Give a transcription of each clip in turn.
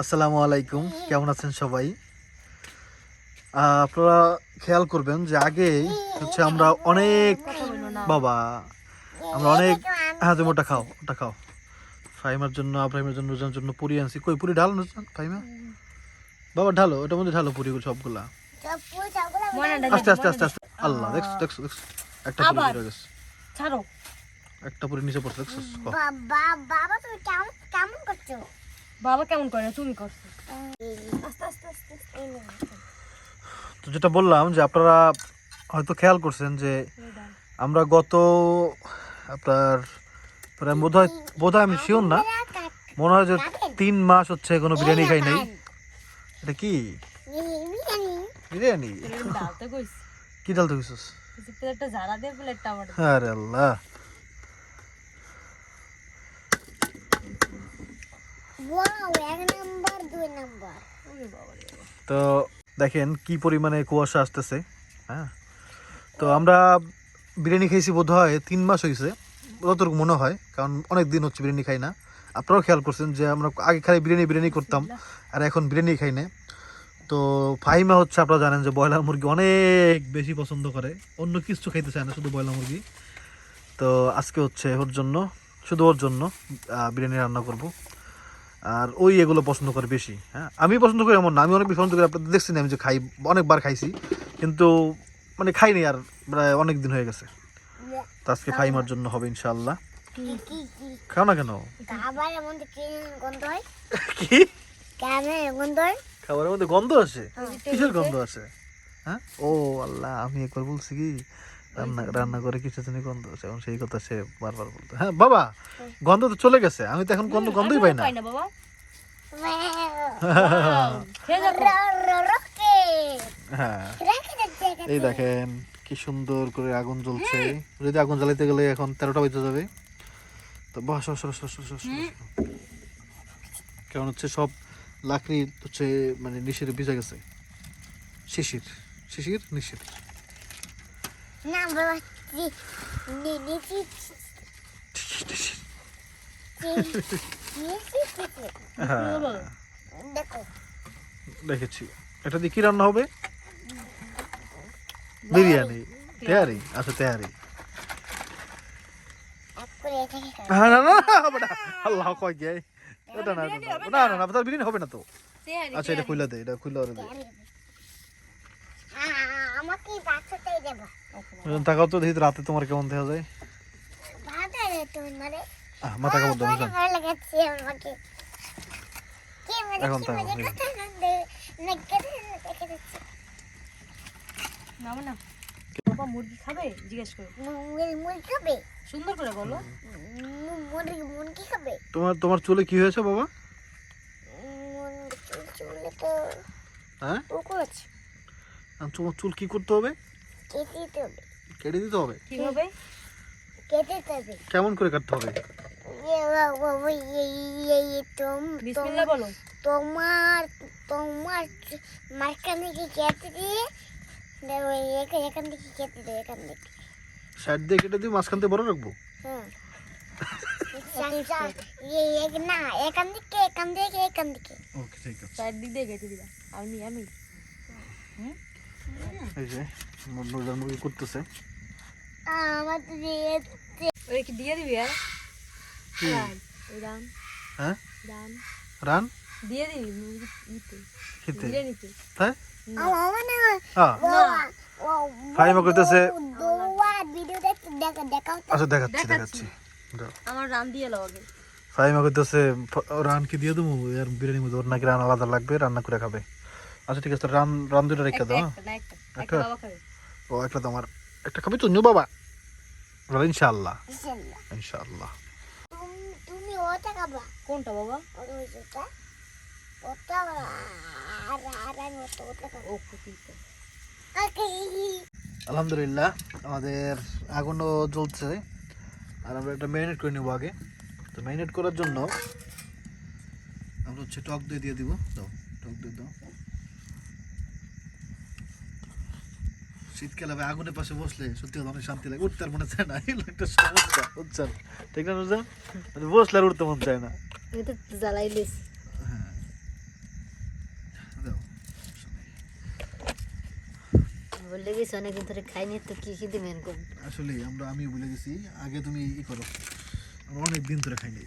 আসসালামু আলাইকুম। কেমন আছেন সবাই? আপনারা খেয়াল করবেন যে আগে হচ্ছে আমরা অনেক বাবা আমরা অনেক হ্যাঁ তুমি ওটা খাও ওটা খাও। ফাইমার জন্য ফাইমার জন্য নুজানের জন্য পুরি আনছি। কই পুরি ঢালো নুজান ফাইমা বাবা ঢালো ওটার মধ্যে ঢালো পুরিগুলো সবগুলা। আস্তে আস্তে আস্তে আস্তে। আল্লাহ দেখছ দেখছ দেখছ। একটা পুরি হয়ে গেছে। ছাড়ো। একটা পুরি নিচে পড়ছে দেখছ কও। বাবা তুমি কেমন কেমন করছ? বাবা কেমন করে? তুমি করছ আস্তে আস্তে আস্তে এই নাও। তো যেটা বললাম যে আপনারা হয়তো খেয়াল করছেন যে আমরা গত আপনার প্রায় বোধ হয় বোধ হয় আমি শিওর না। মনে হয় যে তিন মাস হচ্ছে কোনো বিরিয়ানি খাই নাই। এটা কি? বিরিয়ানি? ডালতে কি ডাল তুইছিস প্লেটটা ঝাড়া দিয়ে প্লেটটা আমার আরে আল্লাহ। তো দেখেন কি পরিমাণে কুয়াশা আসতেছে হ্যাঁ? তো আমরা বিরিয়ানি খাইছি বোধ হয় তিন মাস হয়েছে যতটুকু মনে হয় কারণ অনেক দিন হচ্ছে বিরিয়ানি খাই না। আপনারাও খেয়াল করছেন যে আমরা আগে খালি বিরিয়ানি বিরিয়ানি করতাম আর এখন বিরিয়ানি খাই না। তো ফাহিমা হচ্ছে আপনারা জানেন যে ব্রয়লার মুরগি অনেক বেশি পছন্দ করে অন্য কিছু খাইতে চায় না শুধু ব্রয়লার মুরগি। তো আজকে হচ্ছে ওর জন্য শুধু ওর জন্য বিরিয়ানি রান্না করব। আর ওই এগুলো পছন্দ করে বেশি হ্যাঁ? আমি পছন্দ করি এমন না আমি অনেক বেশি পছন্দ করি আপনাদের দেখছেন আমি যে খাই অনেকবার খাইছি কিন্তু মানে খাইনি আর প্রায় অনেক দিন হয়ে গেছে। তো আজকে ফাইমার জন্য হবে ইনশাল্লাহ খাও না কেন? খাবারের মধ্যে কি গন্ধ গন্ধ হয়? খাবারের মধ্যে গন্ধ আসে? কিসের গন্ধ আসে? হ্যাঁ? ও আল্লাহ আমি একবার বলছি কি রান্না রান্না করে কিছু জানি গন্ধ আছে এখন সেই কথা সে বারবার বলতো। হ্যাঁ বাবা গন্ধ তো চলে গেছে আমি তো এখন গন্ধ গন্ধই পাই না। হ্যাঁ। এই দেখেন কি সুন্দর করে আগুন জ্বলছে। যদি আগুন জ্বালাইতে গেলে এখন তেরোটা বেজে যাবে। তো বস। কারণ হচ্ছে? সব লাকড়ি হচ্ছে মানে নিশিরে ভিজে গেছে। শিশির শিশির নিশির। হ্যাঁ দেখেছি এটা দিয়ে কি রান্না হবে বিরিয়ানি তেয়ারি আচ্ছা তেয়ারি হ্যাঁ না না না, আল্লাহ কয় না না, না না বিরিয়ানি হবে না তো আচ্ছা এটা খুলে দে এটা খুলে দে আমাকে বাচ্চাটাই দেবো। তাকাও তো দেখি রাতে তোমার কেমন দেখা যায়। ভালো রে তুমি মানে মাথা দাও ভালো লাগাচ্ছে আমাকে। কি মানে এখন তাকাও, মানে না না বাবা মুরগি খাবে? জিজ্ঞেস করো। মুরগি মুরগি খাবে? সুন্দর করে বলো। মুরগি মুরগি খাবে? তোমার তোমার চুলে কি হয়েছে বাবা? চুল চুলে তো হ্যাঁ? আছে। তোমার চুল কি করতে হবে? কেটে দিতে হবে। কেটে দিতে হবে? কীভাবে কেটে দিতে হবে। কেমন করে কাটতে হবে? ইয়ে ইয়ে ইয়ে বিসমিল্লাহ বলো। তোমার তোমার মাঝখান থেকে কেটে দিয়ে দেখো এখান থেকে কেটে দেবে এখান থেকে। সাইড দিয়ে কেটে দিয়ে মাঝখান থেকে বড় রাখব? ইয়ে এক- না এখান থেকে এখান থেকে এখান থেকে। ওকে ঠিক আছে। দিক দিয়ে কেটে দিবা। আমি আমি? এই যে মুরগি মুরগি করতেছে আমার তো দিয়ে ওই কি দিয়ে দিবি আর কি? হ্যাঁ? রান। দিয়ে দিবি মুরগি ইতে খেতে। বিরিয়ানিতে তাই? আমার হ্যাঁ তো আচ্ছা দেখাচ্ছি দেখাচ্ছি। দেখাচ্ছি। আমার রান দিয়ে আগে। রান কি দিয়ে দেবো? আর বিরিয়ানির মধ্যে ওর নাকি রান আলাদা লাগবে রান্না করে খাবে। আচ্ছা ঠিক আছে রান রান দুটো রেখে দাও একটা না একটা একটা একটা? বাবা খাবে। ও একটা তো আমার একটা খাবি তো বাবা। বলো, ইনশাআল্লাহ। ইনশাআল্লাহ। ইনশাআল্লাহ। তুমি তুমি ওটা খাবা। কোনটা বাবা? ওটা ওটা। ওটা আর আর ওটা ওটা ও আলহামদুলিল্লাহ আমাদের আগুনও জ্বলছে। আর আমরা একটা ম্যারিনেট করে নেব আগে। তো ম্যারিনেট করার জন্য আমরা হচ্ছে টক দই দিয়ে দিব। দাও টক দই দাও। শীতকালে ভাই আগুনের পাশে বসলে সত্যি কথা অনেক শান্তি লাগে। উঠতে আর মনে চায় না একটা সমস্যা ঠিক না মানে বসলে আর উঠতে মনে চায় না। হ্যাঁ, আমি অনেকদিন ধরে খাইনি তো কি কি আমরা আমি গেছি আগে তুমি ই করো। আমরা অনেক দিন ধরে খাইনি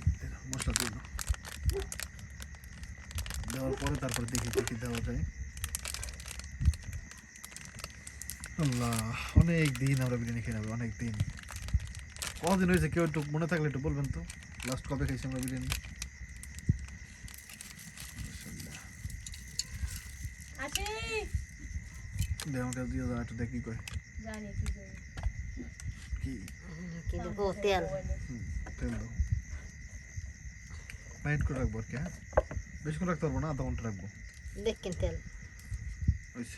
দেওয়ার পরে তারপরে দেখি কি দেওয়া যায়। আল্লাহ অনেক দিন আমরা বিরিয়ানি খেয়ে নেব অনেক দিন। কতদিন হয়েছে কেউ একটু মনে থাকলে একটু বলবেন তো? লাস্ট কবে খাইছি আমরা বিরিয়ানি? মাশাআল্লাহ। দে আমাকে দিয়ে দাও একটু দেখি কয়। জানি কি করে। কি? কি দেবো? তেল। তেল দাও। নাইট করে রাখব আর কি হ্যাঁ? বেশিক্ষণ রাখতে পারব না আধা ঘণ্টা রাখব। দেখেন তেল। হয়েছে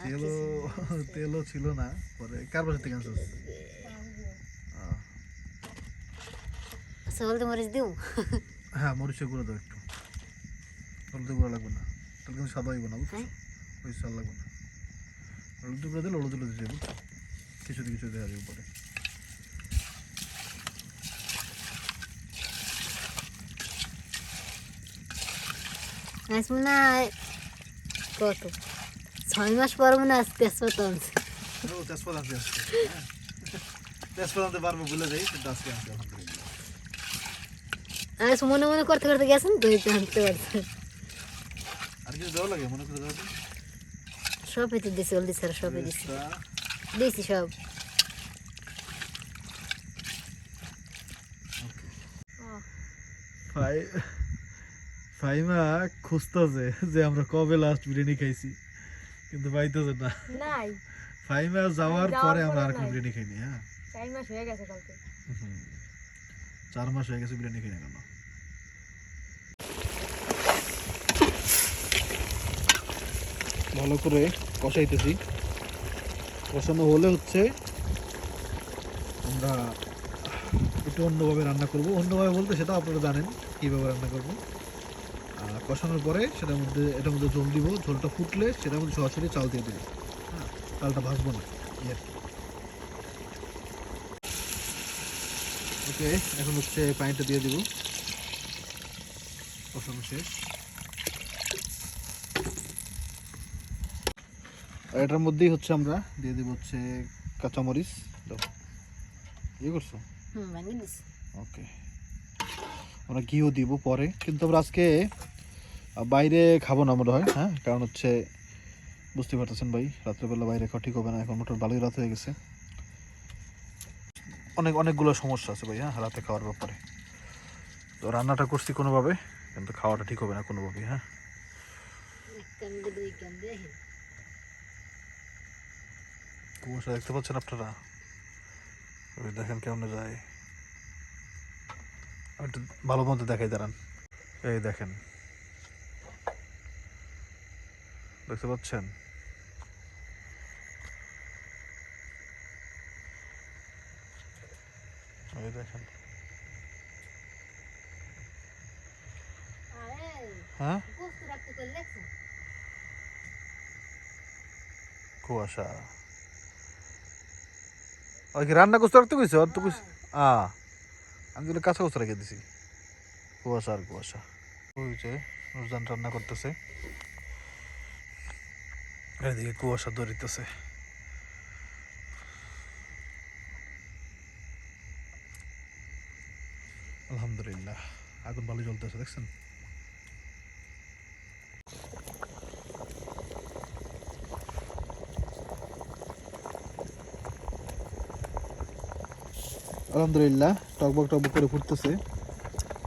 তেলও তেলও ছিল না পরে কার বাসা থেকে আনছিস আচ্ছা হলদি মরিচ দিও? হ্যাঁ মরিচের গুঁড়ো দাও একটু। হলুদের গুঁড়ো লাগবে না। তাহলে কিন্তু সাদা হইব না বুঝছ? হ্যাঁ। ওই সাল লাগবে না। হলুদ গুঁড়ো দিলে হলুদ হলুদ দিয়ে কিছু কিছু দেওয়া যাবে পরে। মনে হয় কত? ছয় মাস পর মনে হয় তেজপাতা আনছে তেজপাত আনতে। তেজপাত আনতে পারব বলে দেই কিন্তু আজকে আজ মনে মনে করতে করতে গেছেন আনতে পারছে আর কিছু দেওয়া লাগে মনে করে দেওয়া সবই তো দিছি হলদি ছাড়া সবই দিছি দিছি সব ফাই ফাইমা খুঁজতেছে যে আমরা কবে লাস্ট বিরিয়ানি খাইছি কিন্তু পাইতেছে না। নাই। ফাইমা যাওয়ার যাওয়ার পরে আমরা আর কোনো। বিরিয়ানি খাইনি হ্যাঁ? চার মাস হয়ে গেছে কালকে। চার মাস হয়ে গেছে বিরিয়ানি খাই না কেন ভালো করে কষাইতেছি। কষানো হলে হচ্ছে আমরা একটু অন্যভাবে রান্না করব। অন্যভাবে বলতে সেটা আপনারা জানেন কীভাবে রান্না করব। কষানোর পরে সেটার মধ্যে এটার মধ্যে জল দিব ঝোলটা ফুটলে সেটার মধ্যে সরাসরি চাল দিয়ে দেবো। হ্যাঁ চালটা ভাজবো না। এই ওকে এখন হচ্ছে পানিটা দিয়ে দিব। কষানো শেষ। আর এটার মধ্যেই হচ্ছে আমরা দিয়ে দেবো হচ্ছে কাঁচামরিচ। ইয়ে করছ? ওকে। আমরা ঘিও দিব পরে। কিন্তু আমরা আজকে বাইরে খাব না মনে হয়? হ্যাঁ কারণ হচ্ছে বুঝতে পারতেছেন ভাই, রাত্রেবেলা বাইরে খাওয়া ঠিক হবে না, এখন মোটর ভালোই রাত হয়ে গেছে। অনেক, অনেকগুলো সমস্যা আছে ভাই হ্যাঁ? রাতে খাওয়ার ব্যাপারে। তো রান্নাটা করছি কোনোভাবে, কিন্তু খাওয়াটা ঠিক হবে না কোনোভাবেই হ্যাঁ? কুয়াশা দেখতে পাচ্ছেন আপনারা? দেখেন কেমন যায়। একটু ভালো মতো দেখাই দাঁড়ান। এই দেখেন দেখতে পাচ্ছেন? দেখেন। হ্যাঁ? কুয়াশা। ওই কি রান্না করতে রাখতে কইছো? তো কইছ আ আমি তো কাঁচা কচা রেখে দিছি। কুয়াশা আর কুয়াশা। ওই যে নুরজান রান্না করতেছে। এদিকে কুয়াশা ধরিতেছে। আলহামদুলিল্লাহ, আগুন ভালো জ্বলতেছে, দেখছেন? আলহামদুলিল্লাহ, টকবক টকবক করে ফুটতেছে।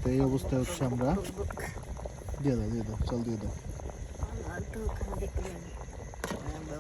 তো এই অবস্থায় হচ্ছে আমরা দিয়ে দাও দিয়ে দাও, চল দিয়ে দাও অল্প ওখানে দেখতে যাবে ব্যবস্থা দেখতে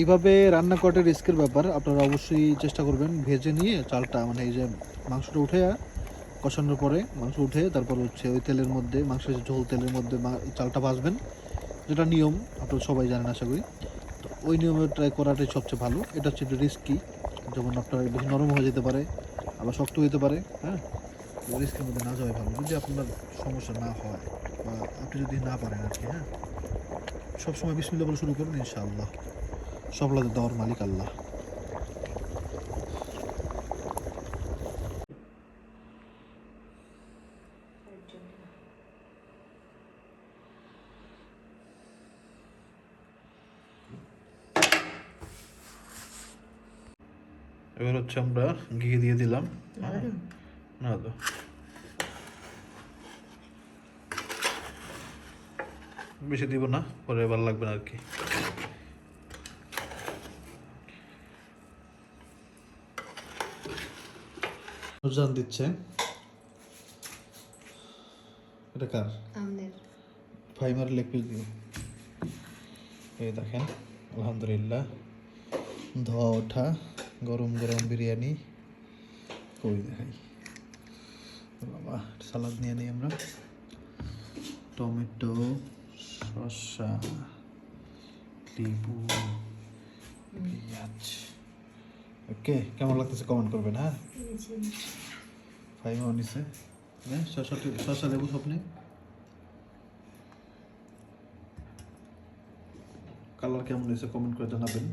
এইভাবে রান্না করাটা রিস্কের ব্যাপার। আপনারা অবশ্যই চেষ্টা করবেন ভেজে নিয়ে চালটা মানে এই যে মাংসটা উঠে কষানোর পরে মাংস উঠে, তারপর হচ্ছে ওই তেলের মধ্যে, মাংসের ঝোল তেলের মধ্যে চালটা ভাজবেন। যেটা নিয়ম, আপনারা সবাই জানেন আশা করি। তো ওই নিয়মে ট্রাই করাটাই সবচেয়ে ভালো। এটা হচ্ছে একটু রিস্কি যেমন আপনার বেশি নরম হয়ে যেতে পারে, আবার শক্ত হতে পারে হ্যাঁ? রিস্কের মধ্যে না যাওয়াই ভালো। যদি আপনার সমস্যা না হয়, বা আপনি যদি না পারেন আর কি হ্যাঁ? সবসময় বিসমিল্লা বলে শুরু করুন, ইনশাআল্লাহ। সফলতা দেওয়ার মালিক আল্লাহ। এবার হচ্ছে আমরা ঘি দিয়ে দিলাম। না তো। বেশি দিব না, পরে ভালো লাগবে না আর কি। নুরজান দিচ্ছে। এটা কার? আমাদের। ফাইমার লেগ পিস এই দেখেন আলহামদুলিল্লাহ। ধোয়া ওঠা গরম গরম বিরিয়ানি। কই দেখাই। বাবা সালাদ নিয়ে নিই আমরা। টমেটো শসা লেবু পেঁয়াজ। ওকে কেমন লাগতেছে কমেন্ট করবেন হ্যাঁ? ফাইমাও নিছে। হ্যাঁ শসা লেবু স্বপ্নে কালার কেমন হয়েছে কমেন্ট করে জানাবেন।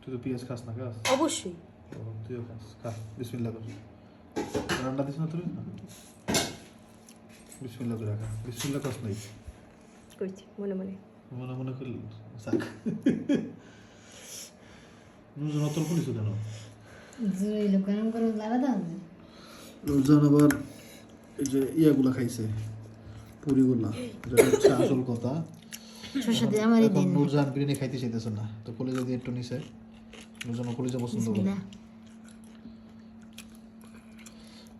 তুই তো পেঁয়াজ খাস না খাস? অবশ্যই। তুইও খাস খা বিসমিল্লা কর। রান্না দিস না তুই? বিসমিল্লা করে খা বিসমিল্লা খাস নাই? মনে মনে। মনে মনে করল অতল করিস কেন এই যে ইয়াগুলা খাইছে পুরিগুলা যেটা হচ্ছে আসল কথা। এখন নুরজান বিরিয়ানি খাইতে চাইতেছে না তো কলেজা দিয়ে একটু নিছে। নুরজান কলেজা পছন্দ করে।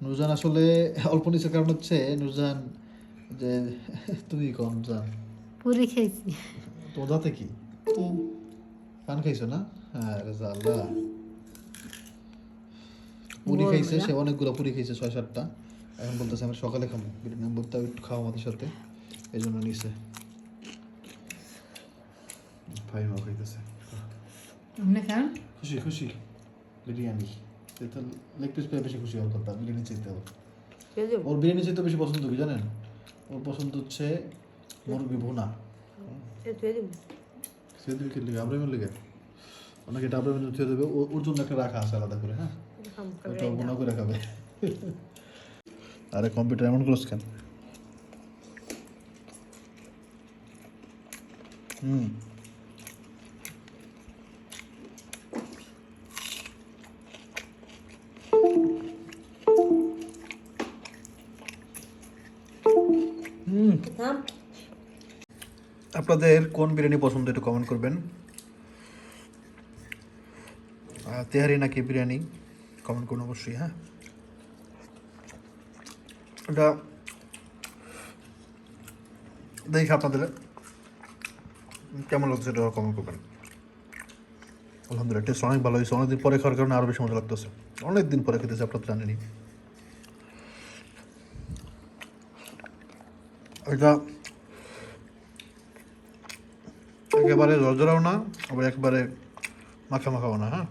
নুরজান আসলে অল্প নিচের কারণ হচ্ছে নুরজান যে তুমি কম জান পুরি দাঁতে কি? কি? পান খাইছো না? হ্যাঁ আল্লাহ। পুরি খাইছে। সে অনেকগুলো পুরি খাইছে ছয় সাতটা এখন বলতেছে আমরা সকালে খাব বিরিয়ানি আমি বলতে একটু খাওয়া আমাদের সাথে। এই জন্য নিছে। ভাই মা খাইতেছে। আপনি খান? খুশি খুশি। বিরিয়ানি। তো লেগ পিস পেয়ে বেশি খুশি হওয়ার কথা বিরিয়ানি চাইতে হবে। ওর বিরিয়ানি চাইতে বেশি পছন্দ কি জানেন? ওর পছন্দ হচ্ছে মুরগি ভুনা। সে দিবি কি লিগে আব্রাহিমের লিগে। ওনাকে আব্রাহিমের জন্য থুয়ে দেবে ওর জন্য একটা রাখা আছে আলাদা করে হ্যাঁ? ওটা ভুনা করে খাবে। আরে কম্পিউটার এমন ক্লোজ কেন? হুম। হুম। আপনাদের কোন বিরিয়ানি পছন্দ একটু কমেন্ট করবেন আর তেহারি নাকি বিরিয়ানি? কমেন্ট করুন অবশ্যই হ্যাঁ। এটা দেখি আপনাদের। কেমন লাগছে এটা কমেন্ট করবেন? আলহামদুলিল্লাহ টেস্ট অনেক ভালো হয়েছে। অনেকদিন পরে খাওয়ার কারণে আরও বেশি মজা লাগতেছে। অনেক দিন পরে খেতেছে, আপনারা তো জানেনই। এটা একেবারে রজরাও না, আবার একেবারে মাখা মাখাও না হ্যাঁ?